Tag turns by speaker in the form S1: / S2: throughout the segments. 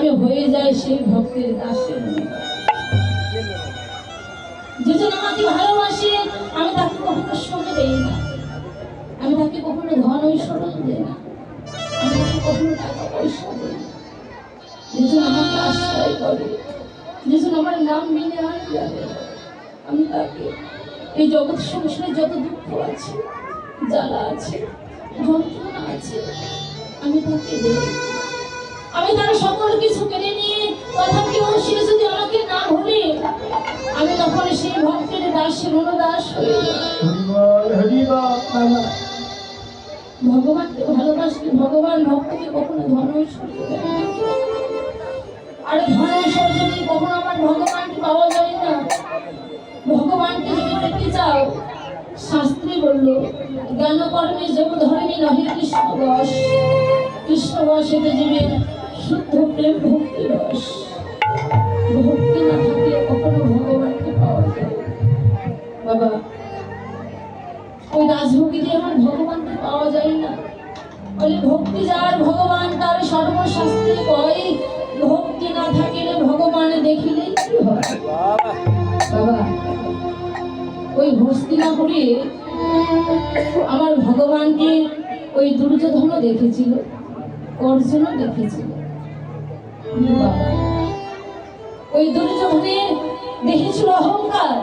S1: আমি হয়ে যাই সেই ভক্তের দাসের যেজন আমাকে ভালোবাসে, আমি তাকে কখনো শোনে দেই না। আমি তাকে কখনো ধন ঐশ্বর্য দেই না। আমি তাকে কখনো টাকা পয়সা দেই না। যেজন আমাকে আশ্রয় করে। যেজন আমার নাম আমি তাকে এই জগৎ সংসারে যত দুঃখ আছে, জ্বালা আছে, যন্ত্রণা আছে, আমি তাকে দেই। আমি তার সকল কিছু কেড়ে নিয়ে তথাপি ও সে যদি আমাকে না ভুলে আমি তখন সেই ভক্তের দাসের অনুদাস ভগবানকে ভালোবাসলে ভগবান ভক্তকে কখনো ধন ঐশ্বর্য আর ধন ঐশ্বর্য দিয়ে কখনো আমার ভগবানকে পাওয়া যায় না। ভগবানকে যদি পেতে চাও? শাস্ত্রী বলল জ্ঞান কর্মে যোগ ধর্মী নহে কৃষ্ণ বস কৃষ্ণ বসেতে জীবে শুদ্ধ প্রেম ভক্তি রস। ভক্তি না থাকলে কখনো ভগবানকে পাওয়া যায় বাবা, ওই রাজভোগী দিয়ে আমার ভগবানকে পাওয়া যায় না, বলে ভক্তি যার ভগবান, তার সর্বশাস্ত্রে কয় ভক্তি না থাকিলে ভগবান দেখিলে কি হয়? বাবা, ওই হস্তিনাপুরে আমার ভগবানকে ওই দুর্যোধনও দেখেছিল, অর্জুনও দেখেছিল। ওই দুর্যোধনে দেখেছিল অহংকার।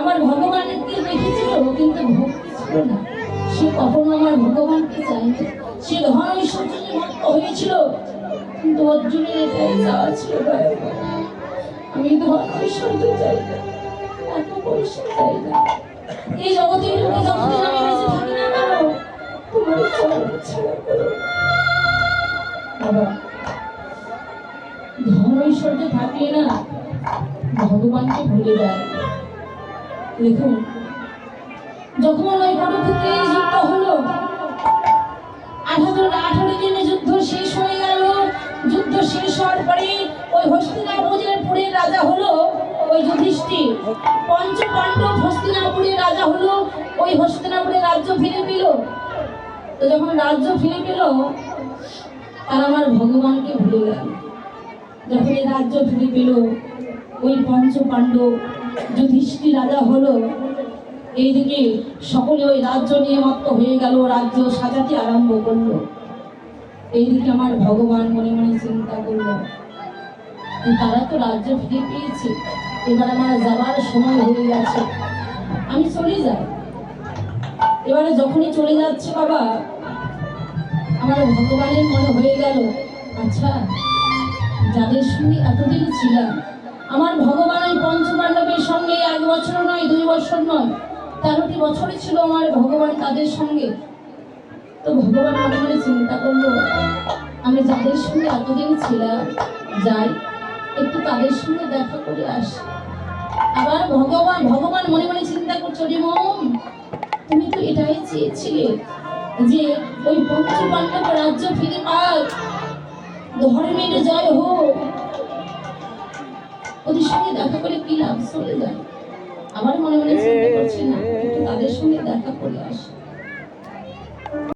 S1: আমার ভগবানকে দেখেছিল কিন্তু ভক্তি ছিল না। সে কখনো আমার ভগবানকে চায়নি। সে ধন ঐশ্বর্য মত হয়েছিল, কিন্তু অর্জুনের এটাই চাওয়া ছিল আমি ধন ঐশ্বর্য চাই এত পয়সা চাই না। এই জগতের লোকে যতদিন আমি বেঁচে থাকি না তোমার বাবা ধন ঐশ্বর্য থাকলে না, ভগবানকে ভুলে যায়। দেখুন যখন ওই কুরুক্ষেত্রে যুদ্ধ হলো, আঠারো আঠারো দিনে যুদ্ধ শেষ হয়ে গেল। যুদ্ধ শেষ হওয়ার পরে ওই হস্তিনাপুরের পুরের রাজা হলো ওই যুধিষ্ঠির। পঞ্চ পাণ্ডব হস্তিনাপুরের রাজা হলো, ওই হস্তিনাপুরের রাজ্য ফিরে পেল। তো যখন রাজ্য ফিরে পেল তারা আমার ভগবানকে ভুলে গেল। যখন এই রাজ্য ফিরে পেল ওই পঞ্চ পাণ্ডব যুধিষ্ঠির রাজা হলো। এইদিকে সকলে ওই রাজ্য নিয়ে মত্ত হয়ে গেল, রাজ্য সাজাতে আরম্ভ করল। এইদিকে আমার ভগবান মনে মনে চিন্তা করল, তারা তো রাজ্য ফিরে পেয়েছে, এবার আমার যাবার সময় হয়ে গেছে। আমি চলে যাই। এবারে যখনই চলে যাচ্ছে বাবা, আমার ভগবানের মনে হয়ে গেল আচ্ছা যাদের সঙ্গে এতদিন ছিলাম, আমার ভগবান ওই পঞ্চপাণ্ডবের সঙ্গে এক বছর নয়, দুই বছর নয়, তেরোটি বছরই ছিল আমার ভগবান তাদের সঙ্গে। তো ভগবান মনে মনে চিন্তা করল, আমি যাদের সঙ্গে এতদিন ছিলাম, যাই, একটু তাদের সঙ্গে দেখা করে আসি। আবার ভগবান ভগবান মনে মনে চিন্তা করছ, রে মন তুমি তো এটাই চেয়েছিলে যে ওই পঞ্চপাণ্ডব রাজ্য ফিরে পাক ধর্মের জয় হোক। ওদের সঙ্গে দেখা করে কি লাভ? চলে যায়। আবার মনে মনে চিন্তা করছি না, একটু তাদের সঙ্গে দেখা করে আসি।